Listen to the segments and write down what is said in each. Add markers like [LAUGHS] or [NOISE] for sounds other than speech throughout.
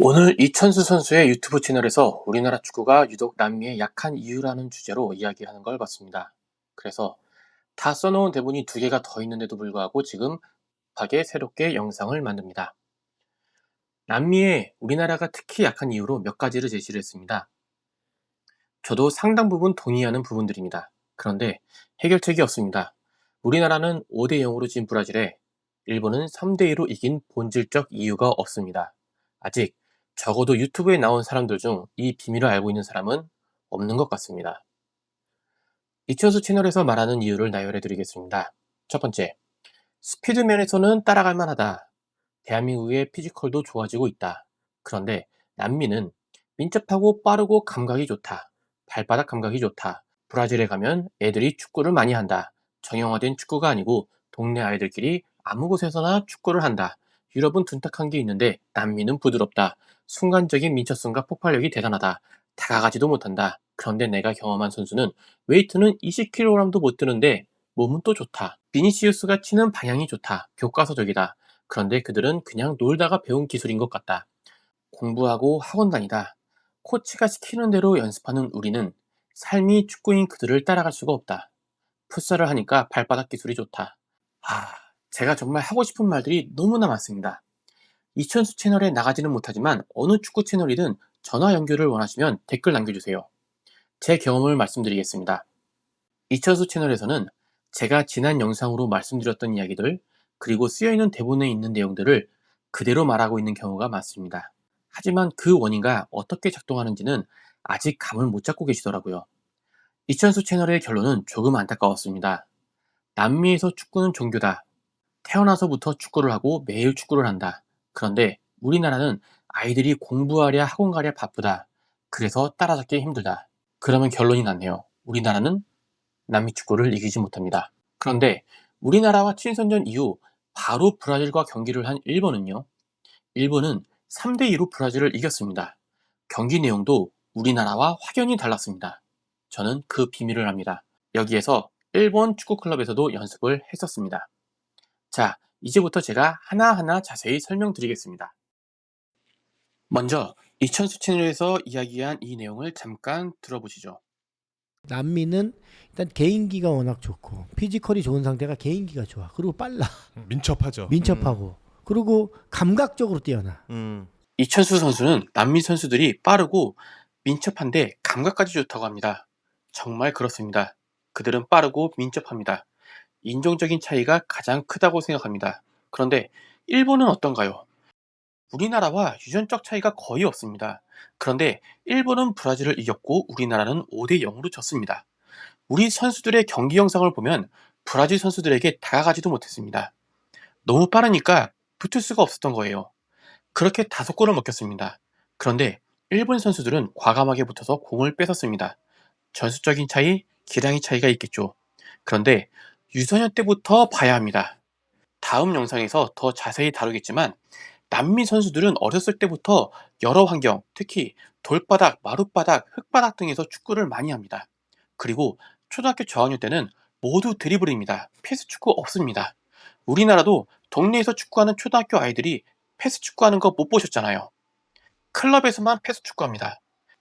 오늘 이천수 선수의 유튜브 채널에서 우리나라 축구가 유독 남미에 약한 이유라는 주제로 이야기하는 걸 봤습니다. 그래서 다 써놓은 대본이 두 개가 더 있는데도 불구하고 지금 급하게 새롭게 영상을 만듭니다. 남미에 우리나라가 특히 약한 이유로 몇 가지를 제시를 했습니다. 저도 상당 부분 동의하는 부분들입니다. 그런데 해결책이 없습니다. 우리나라는 5대 0으로 진 브라질에 일본은 3대 2로 이긴 본질적 이유가 없습니다. 아직 적어도 유튜브에 나온 사람들 중 이 비밀을 알고 있는 사람은 없는 것 같습니다. 이천수 채널에서 말하는 이유를 나열해 드리겠습니다. 첫 번째, 스피드면에서는 따라갈 만하다. 대한민국의 피지컬도 좋아지고 있다. 그런데 남미는 민첩하고 빠르고 감각이 좋다. 발바닥 감각이 좋다. 브라질에 가면 애들이 축구를 많이 한다. 정형화된 축구가 아니고 동네 아이들끼리 아무 곳에서나 축구를 한다. 유럽은 둔탁한 게 있는데 남미는 부드럽다. 순간적인 민첩성과 폭발력이 대단하다. 다가가지도 못한다. 그런데 내가 경험한 선수는 웨이트는 20kg도 못 드는데 몸은 또 좋다. 비니시우스가 치는 방향이 좋다. 교과서적이다. 그런데 그들은 그냥 놀다가 배운 기술인 것 같다. 공부하고 학원 다니다. 코치가 시키는 대로 연습하는 우리는 삶이 축구인 그들을 따라갈 수가 없다. 풋살을 하니까 발바닥 기술이 좋다. 아, 제가 정말 하고 싶은 말들이 너무나 많습니다. 이천수 채널에 나가지는 못하지만 어느 축구 채널이든 전화 연결을 원하시면 댓글 남겨주세요. 제 경험을 말씀드리겠습니다. 이천수 채널에서는 제가 지난 영상으로 말씀드렸던 이야기들 그리고 쓰여있는 대본에 있는 내용들을 그대로 말하고 있는 경우가 많습니다. 하지만 그 원인과 어떻게 작동하는지는 아직 감을 못 잡고 계시더라고요. 이천수 채널의 결론은 조금 안타까웠습니다. 남미에서 축구는 종교다. 태어나서부터 축구를 하고 매일 축구를 한다. 그런데 우리나라는 아이들이 공부하랴 학원 가랴 바쁘다. 그래서 따라잡기 힘들다. 그러면 결론이 났네요. 우리나라는 남미 축구를 이기지 못합니다. 그런데 우리나라와 친선전 이후 바로 브라질과 경기를 한 일본은요. 일본은 3대 2로 브라질을 이겼습니다. 경기 내용도 우리나라와 확연히 달랐습니다. 저는 그 비밀을 합니다. 여기에서 일본 축구 클럽에서도 연습을 했었습니다. 자, 이제부터 제가 하나하나 자세히 설명드리겠습니다. 먼저 이천수 채널에서 이야기한 이 내용을 잠깐 들어보시죠. 남미는 일단 개인기가 워낙 좋고 피지컬이 좋은 상태가 개인기가 좋아. 그리고 빨라. 민첩하죠. [LAUGHS] 민첩하고. 그리고 감각적으로 뛰어나. 음. 이천수 선수는 남미 선수들이 빠르고 민첩한데 감각까지 좋다고 합니다. 정말 그렇습니다. 그들은 빠르고 민첩합니다. 인종적인 차이가 가장 크다고 생각합니다. 그런데 일본은 어떤가요? 우리나라와 유전적 차이가 거의 없습니다. 그런데 일본은 브라질을 이겼고 우리나라는 5대 0으로 졌습니다. 우리 선수들의 경기 영상을 보면 브라질 선수들에게 다가가지도 못했습니다. 너무 빠르니까 붙을 수가 없었던 거예요. 그렇게 다섯 골을 먹혔습니다. 그런데 일본 선수들은 과감하게 붙어서 공을 뺏었습니다. 전술적인 차이, 기량의 차이가 있겠죠. 그런데 유소년 때부터 봐야 합니다. 다음 영상에서 더 자세히 다루겠지만 남미 선수들은 어렸을 때부터 여러 환경, 특히 돌바닥, 마룻바닥, 흙바닥 등에서 축구를 많이 합니다. 그리고 초등학교 저학년 때는 모두 드리블입니다. 패스 축구 없습니다. 우리나라도 동네에서 축구하는 초등학교 아이들이 패스 축구하는 거 못 보셨잖아요. 클럽에서만 패스 축구합니다.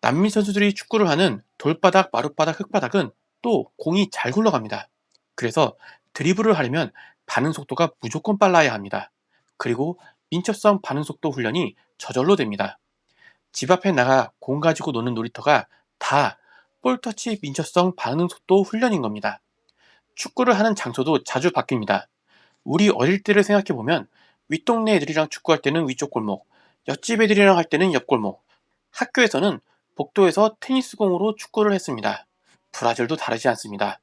남미 선수들이 축구를 하는 돌바닥, 마룻바닥, 흙바닥은 또 공이 잘 굴러갑니다. 그래서 드리블을 하려면 반응 속도가 무조건 빨라야 합니다. 그리고 민첩성 반응 속도 훈련이 저절로 됩니다. 집 앞에 나가 공 가지고 노는 놀이터가 다 볼터치 민첩성 반응 속도 훈련인 겁니다. 축구를 하는 장소도 자주 바뀝니다. 우리 어릴 때를 생각해 보면 윗동네 애들이랑 축구할 때는 위쪽 골목, 옆집 애들이랑 할 때는 옆 골목, 학교에서는 복도에서 테니스공으로 축구를 했습니다. 브라질도 다르지 않습니다.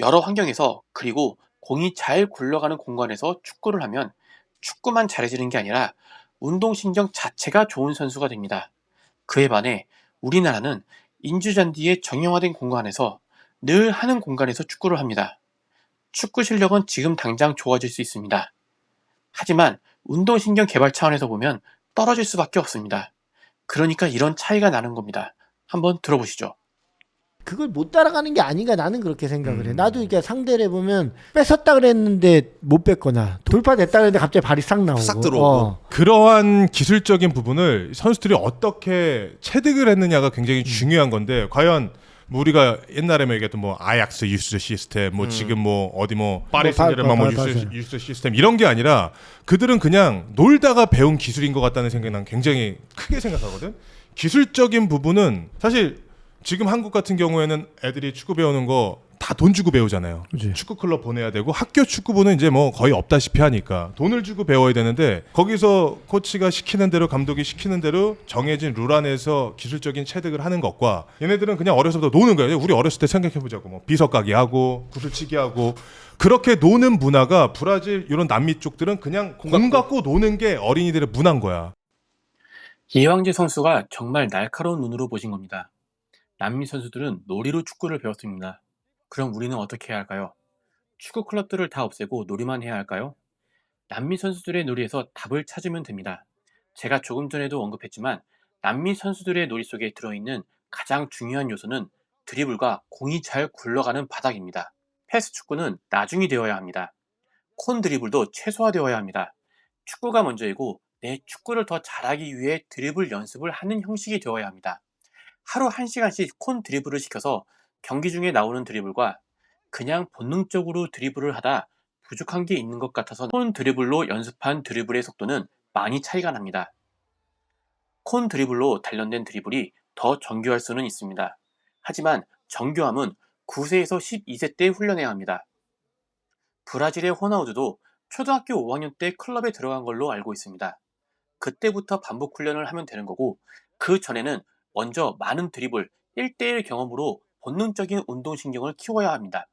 여러 환경에서 그리고 공이 잘 굴러가는 공간에서 축구를 하면 축구만 잘해지는 게 아니라 운동신경 자체가 좋은 선수가 됩니다. 그에 반해 우리나라는 인주잔디의 정형화된 공간에서 늘 하는 공간에서 축구를 합니다. 축구 실력은 지금 당장 좋아질 수 있습니다. 하지만 운동신경 개발 차원에서 보면 떨어질 수밖에 없습니다. 그러니까 이런 차이가 나는 겁니다. 한번 들어보시죠. 그걸 못 따라가는 게 아닌가 나는 그렇게 생각을 해. 음. 나도 이게 상대를 보면 뺏었다 그랬는데 못 뺐거나 돌파됐다 그랬는데 갑자기 발이 싹 나오고. 싹 들어오고. 어. 그러한 기술적인 부분을 선수들이 어떻게 체득을 했느냐가 음. 굉장히 중요한 건데 과연 뭐 우리가 옛날에 뭐 얘기했던 뭐 아약스 유스 시스템 뭐 지금 뭐 어디 뭐 파리 바- 생제르맹 뭐 바- 바- 유스. 유스 시스템 이런 게 아니라 그들은 그냥 놀다가 배운 기술인 것 같다는 생각이 난 굉장히 크게 생각하거든. 기술적인 부분은 사실 지금 한국 같은 경우에는 애들이 축구 배우는 거 다 돈 주고 배우잖아요. 그치. 축구 클럽 보내야 되고 학교 축구부는 이제 뭐 거의 없다시피 하니까 돈을 주고 배워야 되는데 거기서 코치가 시키는 대로 감독이 시키는 대로 정해진 룰 안에서 기술적인 체득을 하는 것과 얘네들은 그냥 어려서부터 노는 거예요. 우리 어렸을 때 생각해 보자고 뭐 비석가기 하고 구슬치기 하고 그렇게 노는 문화가 브라질 이런 남미 쪽들은 그냥 공 갖고 노는 게 어린이들의 문화인 거야. 이황재 선수가 정말 날카로운 눈으로 보신 겁니다. 남미 선수들은 놀이로 축구를 배웠습니다. 그럼 우리는 어떻게 해야 할까요? 축구 클럽들을 다 없애고 놀이만 해야 할까요? 남미 선수들의 놀이에서 답을 찾으면 됩니다. 제가 조금 전에도 언급했지만 남미 선수들의 놀이 속에 들어있는 가장 중요한 요소는 드리블과 공이 잘 굴러가는 바닥입니다. 패스 축구는 나중이 되어야 합니다. 콘 드리블도 최소화되어야 합니다. 축구가 먼저이고 내 축구를 더 잘하기 위해 드리블 연습을 하는 형식이 되어야 합니다. 하루 1시간씩 콘 드리블을 시켜서 경기 중에 나오는 드리블과 그냥 본능적으로 드리블을 하다 부족한 게 있는 것 같아서 콘 드리블로 연습한 드리블의 속도는 많이 차이가 납니다. 콘 드리블로 단련된 드리블이 더 정교할 수는 있습니다. 하지만 정교함은 9세에서 12세 때 훈련해야 합니다. 브라질의 호나우드도 초등학교 5학년 때 클럽에 들어간 걸로 알고 있습니다. 그때부터 반복 훈련을 하면 되는 거고 그 전에는 먼저 많은 드리블 1대1 경험으로 본능적인 운동신경을 키워야 합니다.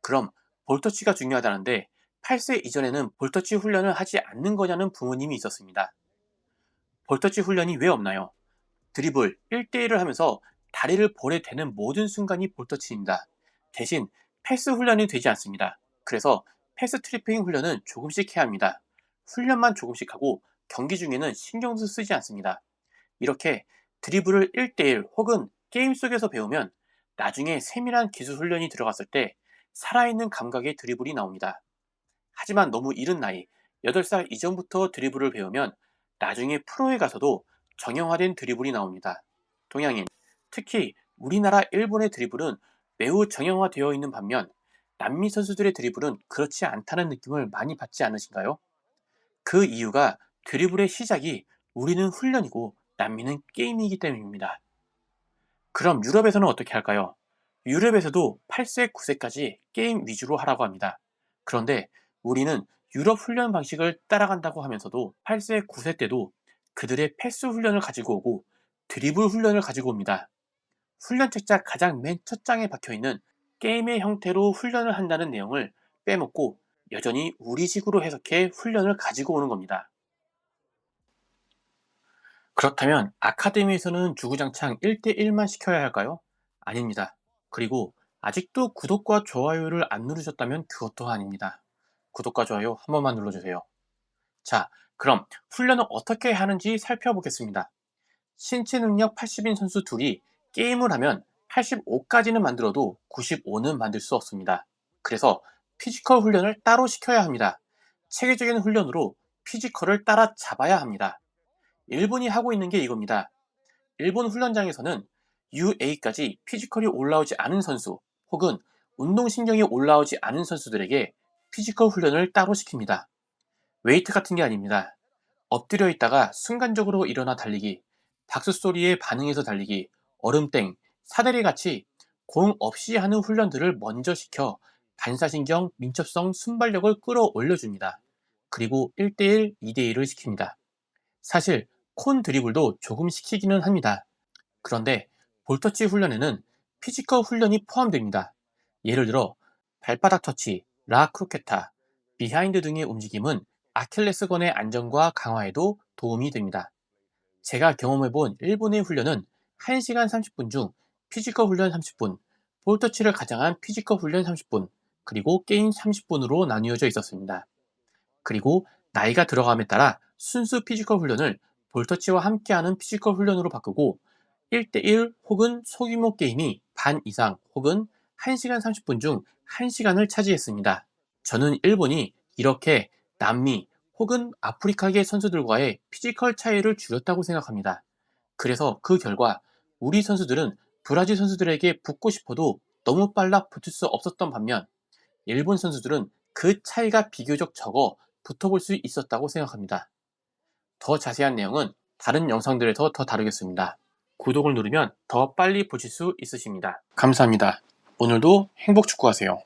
그럼 볼터치가 중요하다는데 8세 이전에는 볼터치 훈련을 하지 않는 거냐는 부모님이 있었습니다. 볼터치 훈련이 왜 없나요? 드리블 1대1을 하면서 다리를 볼에 대는 모든 순간이 볼터치입니다. 대신 패스 훈련이 되지 않습니다. 그래서 패스 트리핑 훈련은 조금씩 해야 합니다. 훈련만 조금씩 하고 경기 중에는 신경도 쓰지 않습니다. 이렇게 드리블을 1대1 혹은 게임 속에서 배우면 나중에 세밀한 기술 훈련이 들어갔을 때 살아있는 감각의 드리블이 나옵니다. 하지만 너무 이른 나이, 8살 이전부터 드리블을 배우면 나중에 프로에 가서도 정형화된 드리블이 나옵니다. 동양인, 특히 우리나라 일본의 드리블은 매우 정형화되어 있는 반면 남미 선수들의 드리블은 그렇지 않다는 느낌을 많이 받지 않으신가요? 그 이유가 드리블의 시작이 우리는 훈련이고 남미는 게임이기 때문입니다. 그럼 유럽에서는 어떻게 할까요? 유럽에서도 8세, 9세까지 게임 위주로 하라고 합니다. 그런데 우리는 유럽 훈련 방식을 따라간다고 하면서도 8세, 9세 때도 그들의 패스 훈련을 가지고 오고 드리블 훈련을 가지고 옵니다. 훈련 책자 가장 맨 첫 장에 박혀 있는 게임의 형태로 훈련을 한다는 내용을 빼먹고 여전히 우리식으로 해석해 훈련을 가지고 오는 겁니다. 그렇다면 아카데미에서는 주구장창 1대1만 시켜야 할까요? 아닙니다. 그리고 아직도 구독과 좋아요를 안 누르셨다면 그것도 아닙니다. 구독과 좋아요 한 번만 눌러주세요. 자, 그럼 훈련을 어떻게 하는지 살펴보겠습니다. 신체 능력 80인 선수 둘이 게임을 하면 85까지는 만들어도 95는 만들 수 없습니다. 그래서 피지컬 훈련을 따로 시켜야 합니다. 체계적인 훈련으로 피지컬을 따라 잡아야 합니다. 일본이 하고 있는 게 이겁니다. 일본 훈련장에서는 UA까지 피지컬이 올라오지 않은 선수 혹은 운동신경이 올라오지 않은 선수들에게 피지컬 훈련을 따로 시킵니다. 웨이트 같은 게 아닙니다. 엎드려 있다가 순간적으로 일어나 달리기, 박수 소리에 반응해서 달리기, 얼음땡, 사다리 같이 공 없이 하는 훈련들을 먼저 시켜 반사신경, 민첩성, 순발력을 끌어올려줍니다. 그리고 1대1, 2대1을 시킵니다. 사실 콘 드리블도 조금 시키기는 합니다. 그런데 볼터치 훈련에는 피지컬 훈련이 포함됩니다. 예를 들어 발바닥 터치, 라 크로케타, 비하인드 등의 움직임은 아킬레스건의 안정과 강화에도 도움이 됩니다. 제가 경험해본 일본의 훈련은 1시간 30분 중 피지컬 훈련 30분, 볼터치를 가장한 피지컬 훈련 30분, 그리고 게임 30분으로 나뉘어져 있었습니다. 그리고 나이가 들어감에 따라 순수 피지컬 훈련을 볼터치와 함께하는 피지컬 훈련으로 바꾸고 1대1 혹은 소규모 게임이 반 이상 혹은 1시간 30분 중 1시간을 차지했습니다. 저는 일본이 이렇게 남미 혹은 아프리카계 선수들과의 피지컬 차이를 줄였다고 생각합니다. 그래서 그 결과 우리 선수들은 브라질 선수들에게 붙고 싶어도 너무 빨라 붙을 수 없었던 반면 일본 선수들은 그 차이가 비교적 적어 붙어볼 수 있었다고 생각합니다. 더 자세한 내용은 다른 영상들에서 더 다루겠습니다. 구독을 누르면 더 빨리 보실 수 있으십니다. 감사합니다. 오늘도 행복 축구하세요.